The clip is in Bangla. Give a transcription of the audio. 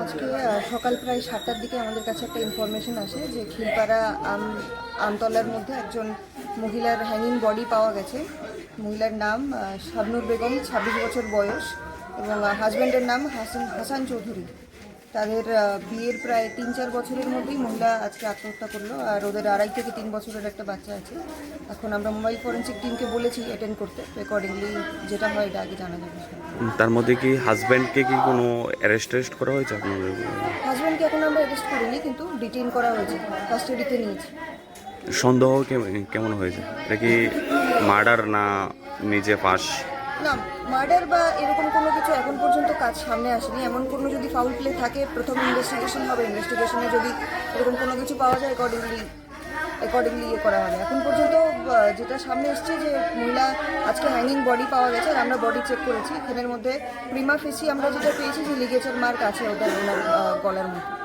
আজকে সকাল প্রায় সাতটার দিকে আমাদের কাছে একটা ইনফরমেশন আসে যে খিলপাড়া আম আমতলার মধ্যে একজন মহিলার হ্যাঙ্গিং বডি পাওয়া গেছে। মহিলার নাম শাবনুর বেগম, ছাব্বিশ বছর বয়স এবং হাজব্যান্ডের নাম হাসান হাসান চৌধুরী। তাদের বিয়ের প্রায় তিন চার বছরের মধ্যেই মহিলা আজকে আত্মহত্যা করল। আর ওদের আড়াই থেকে তিন বছরের একটা বাচ্চা আছে। এখন আমরা মোবাইল ফরেন্সিক টিমকে বলেছি অ্যাটেন্ড করতে। রেকর্ডিংলি যেটা হয় এটা আগে জানা যাবে। তার মধ্যে কি হাজব্যান্ডকে কি কোনো অ্যারেস্ট টেস্ট করা হয়েছে আপনাদের? হাজব্যান্ডকে এখন আমরা অ্যারেস্ট করিনি কিন্তু ডিটেইন করা হয়েছে কাস্টাডিতে নিয়েছি। সন্দেহ কেমন হয়েছে? এটা কি মার্ডার না নিজে পাস না মার্ডার বা এরকম কোনো কিছু এখন পর্যন্ত কাজ সামনে আসেনি। এমন কোনো যদি ফাউল প্লে থাকে, প্রথম ইনভেস্টিগেশন হবে। ইনভেস্টিগেশনে যদি এরকম কোনো কিছু পাওয়া যায় অ্যাকর্ডিংলি অ্যাকর্ডিংলি ইয়ে করা হবে। এখন পর্যন্ত যেটা সামনে এসছে যে মহিলা আজকে হ্যাঙ্গিং বডি পাওয়া গেছে, আর আমরা বডি চেক করেছি। এখানের মধ্যে প্রিমা ফেসি আমরা যেটা পেয়েছি যে লিগেচার মার্ক আছে ওদের গলার মধ্যে।